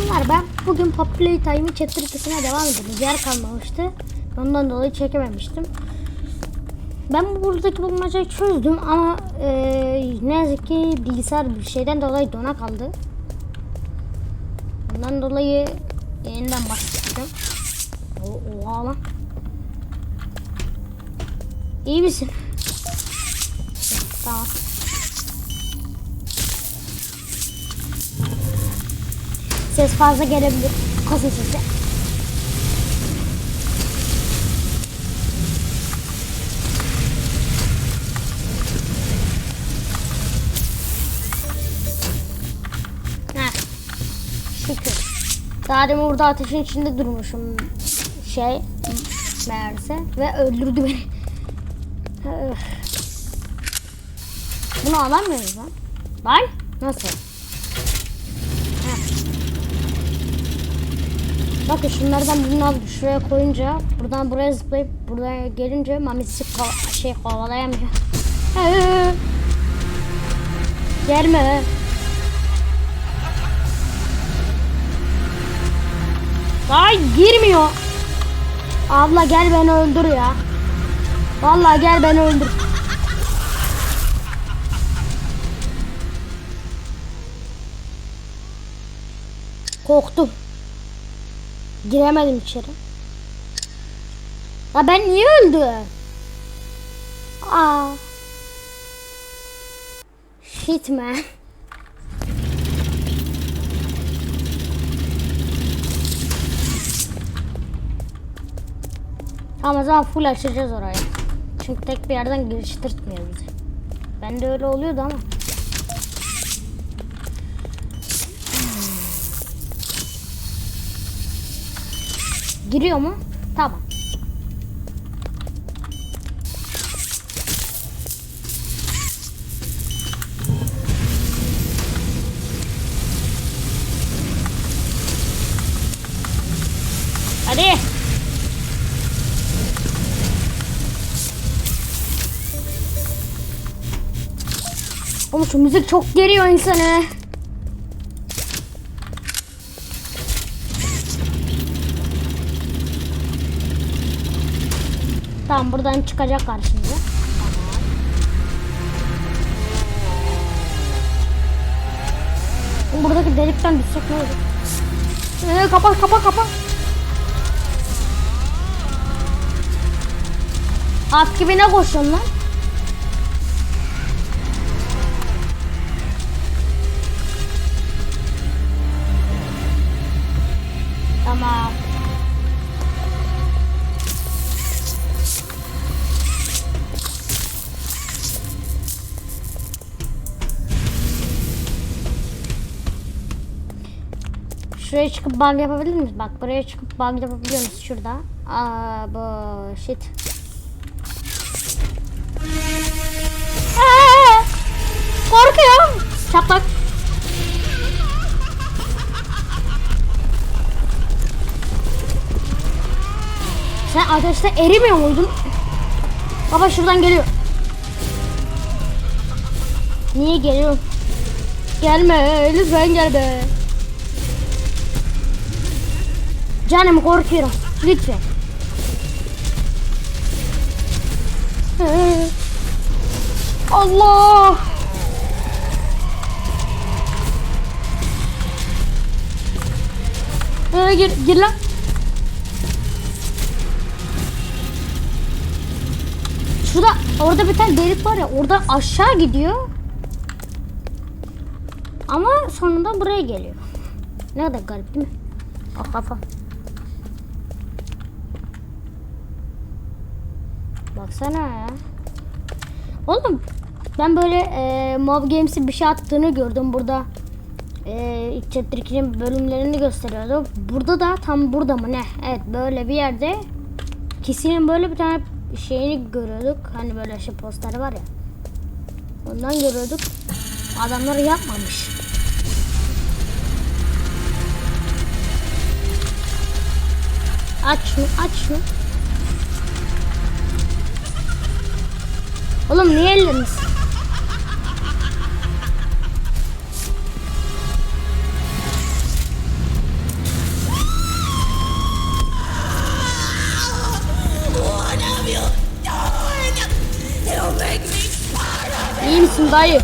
Selamlar ben bugün Pop Playtime'ın chapter 2'sine devam ediyoruz. Yer kalmamıştı. Ondan dolayı çekememiştim. Ben buradaki bulmacayı çözdüm ama eee, ne yazık ki bilgisayar bir şeyden dolayı dona kaldı. Ondan dolayı yeniden başlayacağım. Oha lan. İyi misin? Tamam. Ses fazla gelebilir. Kasa sesi. Heh. Şükür. Daha demin burada ateşin içinde durmuşum. Şey meğerse ve öldürdü beni. Bunu alamıyoruz lan. Lan nasıl? Bakın şunlardan birini alıp şuraya koyunca buradan buraya zıplayıp buraya gelince mamisi kova- şey kovalayamıyor. Gelme. Ay girmiyor. Abla gel beni öldür ya. Vallahi gel beni öldür. Korktum. Giremedim içeri. Ya ben niye öldüm? Aa. Shit man. Tamam o zaman full açacağız orayı. Çünkü tek bir yerden giriştirtmiyor bizi. Ben de öyle oluyordu ama. Giriyor mu? Tamam. Hadi. Oğlum şu müzik çok geriyor insanı. Tamam buradan çıkacak karşımıza. Tamam. Buradaki delikten düşsek ne olur? Ee, kapat kapat kapat. At gibi ne koşuyorsun lan? Şuraya çıkıp bug yapabilir miyiz? Bak buraya çıkıp bug yapabiliyor musun şurada? Aa bu shit. Aa, korkuyorum. Çaplak. Sen ateşte erimiyor muydun? Baba şuradan geliyor. Niye geliyor? Gelme lütfen gelme. Canım korkuyorum. Lütfen. Allah. Ee, gir, gir lan. Şurada orada bir tane delik var ya orada aşağı gidiyor. Ama sonunda buraya geliyor. Ne kadar garip değil mi? Ah kafa. Baksana ya. Oğlum ben böyle e, Mob Games'in bir şey attığını gördüm burada. E, Chapter 2'nin bölümlerini gösteriyordu. Burada da tam burada mı ne? Evet böyle bir yerde Kisi'nin böyle bir tane şeyini görüyorduk. Hani böyle şey posteri var ya. Ondan görüyorduk. Adamlar yapmamış. Aç şunu, aç şunu. Oğlum niye elliniz? İyi misin dayı?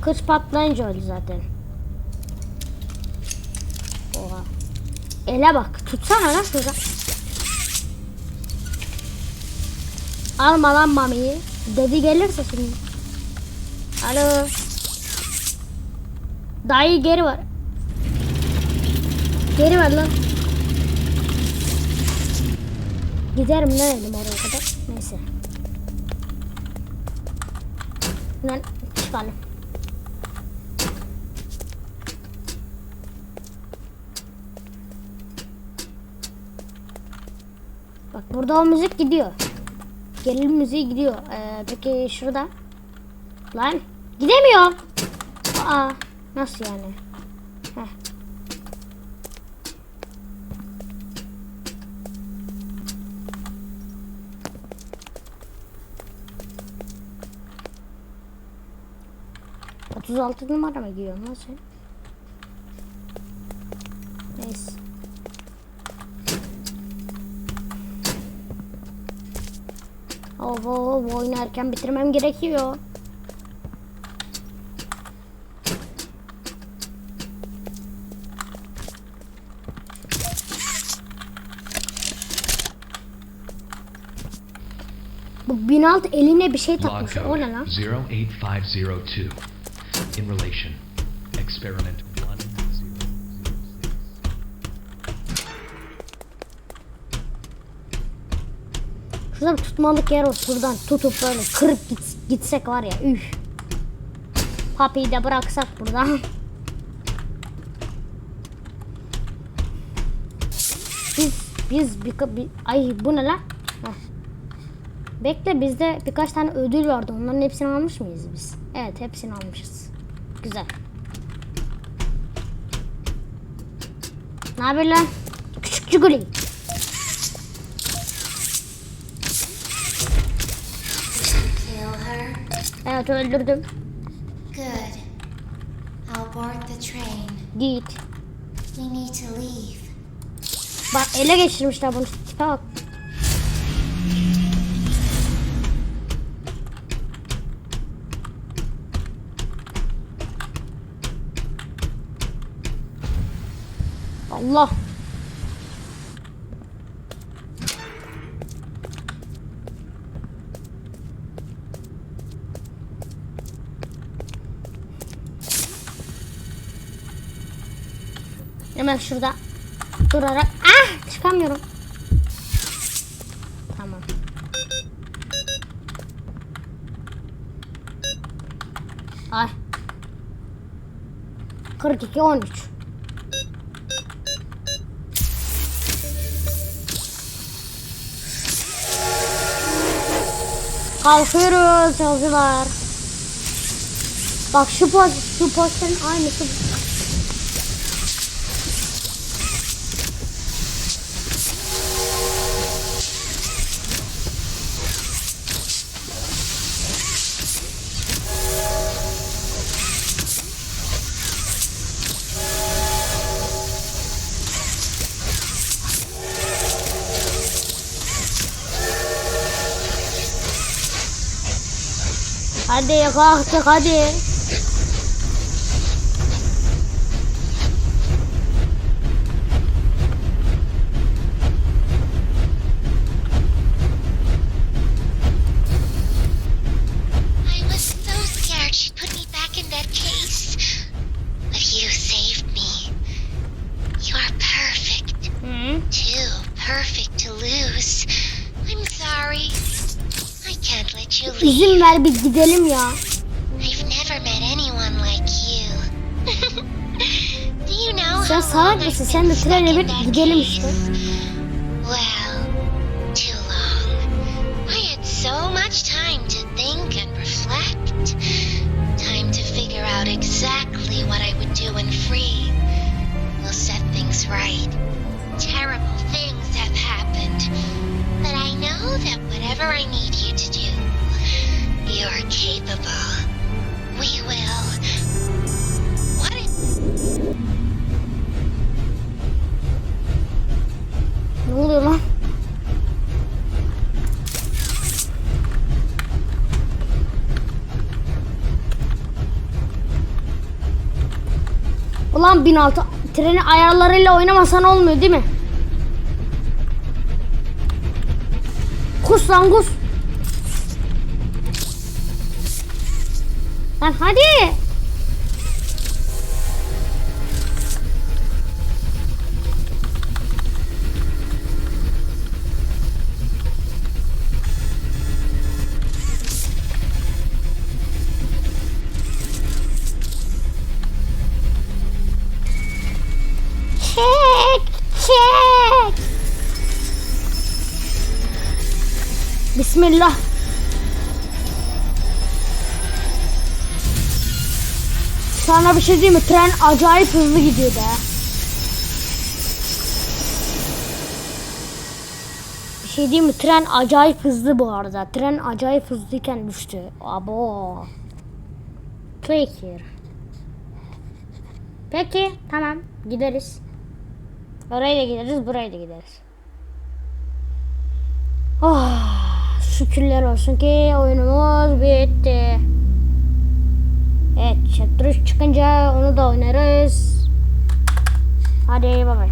Kıç patlayınca öldü zaten. Ele bak. Tutsana lan şurada. Alma lan mamiyi. Dedi gelirse şimdi. Alo. Dayı geri var. Geri ver lan. Giderim ne dedim oraya kadar. Neyse. Lan çıkalım. Bak burada o müzik gidiyor. Gerilim müziği gidiyor. Ee, peki şurada. Lan gidemiyor. Aa nasıl yani? Heh. Otuz altı numara mı giyiyorsun lan sen? Neyse. Oh, oh, oh, oyunu erken bitirmem gerekiyor. Bu binalt eline bir şey takmış. O ne lan? 08502. In relation. Experiment Şurada bir tutmalık yer olsun. Şuradan tutup böyle kırıp git, gitsek var ya. Üf. Papiyi de bıraksak buradan. Biz biz bir, bir ay bu ne lan? Heh. Bekle bizde birkaç tane ödül vardı. Onların hepsini almış mıyız biz? Evet hepsini almışız. Güzel. Ne haber lan? Küçük çuguli. Evet öldürdüm. Good. I'll board the train. Git. We need to leave. Bak ele geçirmişler bunu. Tipe bak. Allah. Hemen şurada durarak ah çıkamıyorum. Tamam. Ay. 42 13. Kalkıyoruz yolcular. Bak şu poz, şu posterin aynısı. Hadi kalktık hadi. Can't let you leave. İzin ver bir gidelim ya. I've never met anyone like you. Do you know Sen how salak long mısın? Sen de been stuck trenle in bir that gidelim case? işte. Well, too long. I had so much time to think and reflect. Time to figure out exactly what I would do when free. We'll set things right. Terrible things have happened. know that whatever I need you to do, you're capable. We will. What if... Ne oluyor lan? Ulan 1006 treni ayarlarıyla oynamasan olmuyor değil mi? Kus lan kus. Lan hadi. Bismillah. Sana bir şey diyeyim mi? Tren acayip hızlı gidiyor be. Bir şey diyeyim mi? Tren acayip hızlı bu arada. Tren acayip hızlıyken düştü. Abo. Peki. Peki tamam gideriz. Oraya da gideriz, buraya da gideriz. Oh, şükürler olsun ki oyunumuz bitti. Evet, chapter 3 çıkınca onu da oynarız. Hadi bay bay.